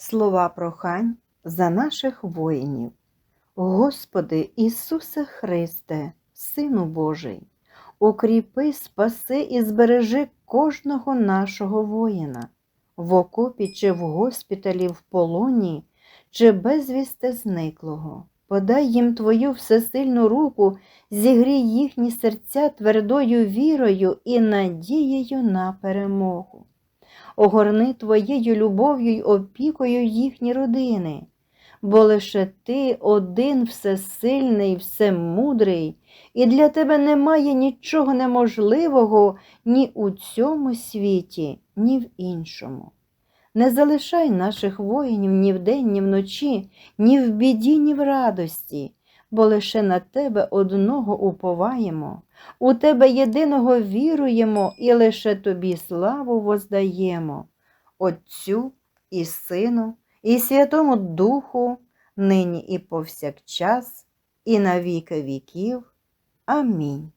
Слова прохань за наших воїнів. Господи Ісусе Христе, Сину Божий, укріпи, спаси і збережи кожного нашого воїна, в окопі чи в госпіталі, в полоні, чи безвісти зниклого. Подай їм Твою всесильну руку, зігрій їхні серця твердою вірою і надією на перемогу. Огорни Твоєю любов'ю й опікою їхні родини, бо лише Ти один всесильний, всемудрий, і для Тебе немає нічого неможливого ні у цьому світі, ні в іншому. Не залишай наших воїнів ні вдень, ні вночі, ні в біді, ні в радості, бо лише на Тебе одного уповаємо, у Тебе єдиного віруємо і лише Тобі славу воздаємо, Отцю і Сину, і Святому Духу, нині і повсякчас, і на віки віків. Амінь.